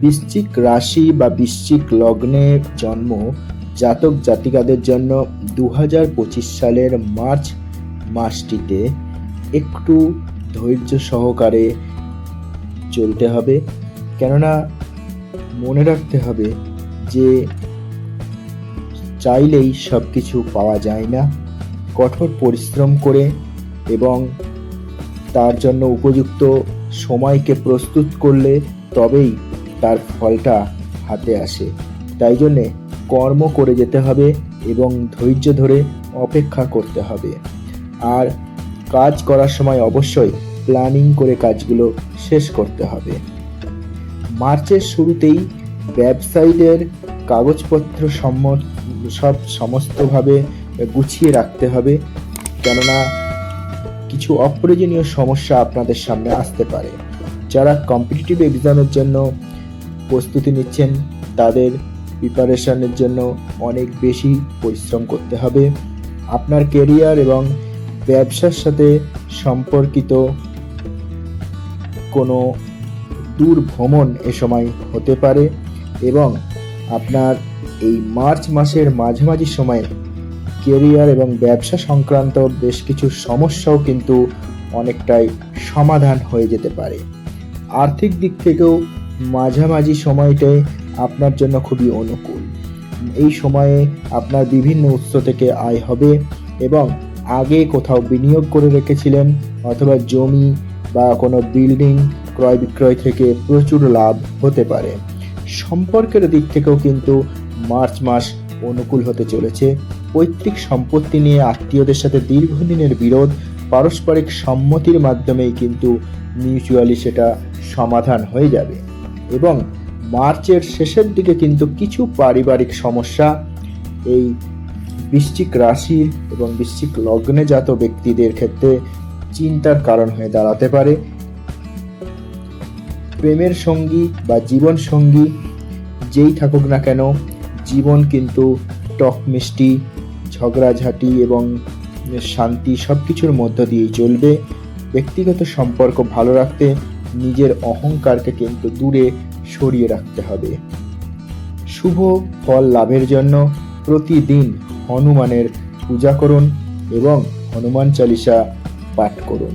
বৃশ্চিক রাশি বা বৃশ্চিক লগ্নে জন্ম জাতক জাতিকাদের জন্য দু হাজার পঁচিশ সালের মার্চ মাসটিতে একটু ধৈর্য সহকারে চলতে হবে। কেননা মনে রাখতে হবে যে চাইলেই সব কিছু পাওয়া যায় না। কঠোর পরিশ্রম করে এবং তার জন্য উপযুক্ত সময়কে প্রস্তুত করলে তবেই তার ফলটা হাতে আসে। তাই জন্যে কর্ম করে যেতে হবে এবং ধৈর্য ধরে অপেক্ষা করতে হবে। আর কাজ করার সময় অবশ্যই প্ল্যানিং করে কাজগুলো শেষ করতে হবে। মার্চের শুরুতেই ব্যবসায়ীদের কাগজপত্র সম্মত, সব সমস্তভাবে গুছিয়ে রাখতে হবে, কেননা কিছু অপ্রয়োজনীয় সমস্যা আপনাদের সামনে আসতে পারে। যারা কম্পিটিটিভ এক্সামের জন্য প্রস্তুতি নিচ্ছেন, তাদের প্রিপারেশনের জন্য অনেক বেশি পরিশ্রম করতে হবে। আপনার কেরিয়ার এবং ব্যবসার সাথে সম্পর্কিত কোনো দূর ভ্রমণ এ সময় হতে পারে এবং আপনার এই মার্চ মাসের মাঝামাঝি সময়ে কেরিয়ার এবং ব্যবসা সংক্রান্ত বেশ কিছু সমস্যাও কিন্তু অনেকটাই সমাধান হয়ে যেতে পারে। আর্থিক দিক থেকেও মাঝামাঝি সময়টায় আপনার জন্য খুবই অনুকূল। এই সময়ে আপনার বিভিন্ন উৎস থেকে আয় হবে এবং আগে কোথাও বিনিয়োগ করে রেখেছিলেন অথবা জমি বা কোনো বিল্ডিং ক্রয় বিক্রয় থেকে প্রচুর লাভ হতে পারে। সম্পর্কের দিক থেকেও কিন্তু মার্চ মাস অনুকূল হতে চলেছে। পৈতৃক সম্পত্তি নিয়ে আত্মীয়দের সাথে দীর্ঘদিনের বিরোধ, পারস্পরিক সম্মতির মাধ্যমেই কিন্তু মিউচুয়ালি সেটা সমাধান হয়ে যাবে। এবং মার্চের শেষের দিকে কিন্তু কিছু পারিবারিক সমস্যা, এই বৃশ্চিক রাশির এবং বৃশ্চিক লগ্নে জাত ব্যক্তিদের ক্ষেত্রে চিন্তার কারণ হয়ে দাঁড়াতে পারে। প্রেমের সঙ্গী বা জীবন সঙ্গী যেই থাকুক না কেন, জীবন কিন্তু টক মিষ্টি, ঝগড়াঝাটি এবং শান্তি সব কিছুর মধ্য দিয়েই চলবে। ব্যক্তিগত সম্পর্ক ভালো রাখতে নিজের অহংকারকে কিন্তু দূরে সরিয়ে রাখতে হবে। শুভ ফল লাভের জন্য প্রতিদিন হনুমানের পূজা করুন এবং হনুমান চালিসা পাঠ করুন।